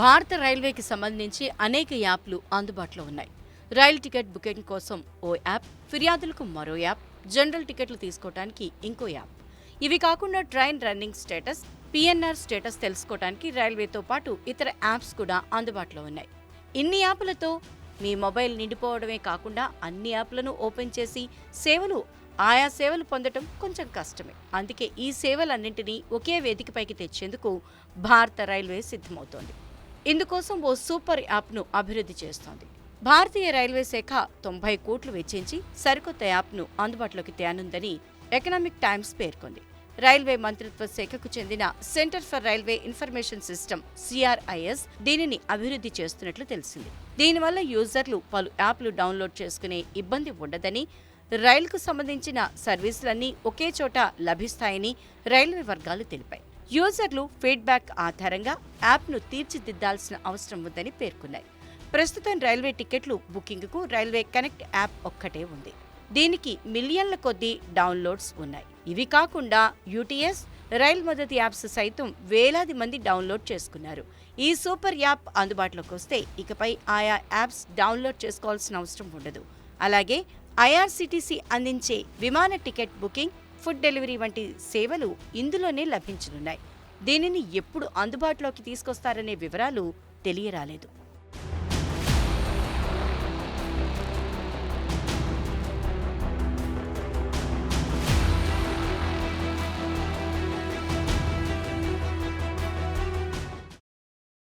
భారత రైల్వేకి సంబంధించి అనేక యాప్లు అందుబాటులో ఉన్నాయి. రైలు టికెట్ బుకింగ్ కోసం ఓ యాప్ ఫిర్యాదులకు మరో యాప్ జనరల్ టికెట్లు తీసుకోవడానికి ఇంకో యాప్. ఇవి కాకుండా train running status PNR status తెలుసుకోవడానికి రైల్వేతో పాటు ఇతర యాప్స్ కూడా అందుబాటులో ఉన్నాయి. ఇన్ని యాప్లతో మీ మొబైల్ నిండిపోవడమే కాకుండా అన్ని యాప్లను ఓపెన్ చేసి సేవలు ఆయా సేవలు పొందడం కొంచెం కష్టమే. అందుకే ఈ సేవలన్నింటినీ ఒకే వేదికపైకి తెచ్చేందుకు భారత రైల్వే సిద్ధమవుతోంది. ఇందుకోసం ఓ సూపర్ యాప్ను అభివృద్ధి చేస్తోంది. భారతీయ రైల్వే శాఖ తొంభై కోట్లు వెచ్చించి సరికొత్త యాప్ను అందుబాటులోకి తేనుందని ఎకనామిక్ టైమ్స్ పేర్కొంది. రైల్వే మంత్రిత్వ శాఖకు చెందిన Centre for Railway Information System CRIS దీనిని అభివృద్ధి చేస్తున్నట్లు తెలిసింది. దీనివల్ల యూజర్లు పలు యాప్లు డౌన్లోడ్ చేసుకునే ఇబ్బంది ఉండదని రైలుకు సంబంధించిన సర్వీసులన్నీ ఒకే చోట లభిస్తాయని రైల్వే వర్గాలు తెలిపాయి. యూజర్లు ఫీడ్బ్యాక్ ఆధారంగా యాప్ను తీర్చిదిద్దాల్సిన అవసరం ఉందని పేర్కొన్నాయి. ప్రస్తుతం రైల్వే టికెట్లు బుకింగ్కు రైల్వే కనెక్ట్ యాప్ ఒక్కటే ఉంది. దీనికి మిలియన్ల కొద్దీ డౌన్లోడ్స్ ఉన్నాయి. ఇవి కాకుండా యూటీఎస్ రైల్ మద్దతు యాప్స్ సైతం వేలాది మంది డౌన్లోడ్ చేసుకున్నారు. ఈ సూపర్ యాప్ అందుబాటులోకి వస్తే ఇకపై ఆయా యాప్స్ డౌన్లోడ్ చేసుకోవాల్సిన అవసరం ఉండదు. అలాగే ఐఆర్సీటీసీ అందించే విమాన టికెట్ బుకింగ్ ఫుడ్ డెలివరీ వంటి సేవలు ఇందులోనే లభించనున్నాయి. దీనిని ఎప్పుడు అందుబాటులోకి తీసుకొస్తారనే వివరాలు తెలియరాలేదు.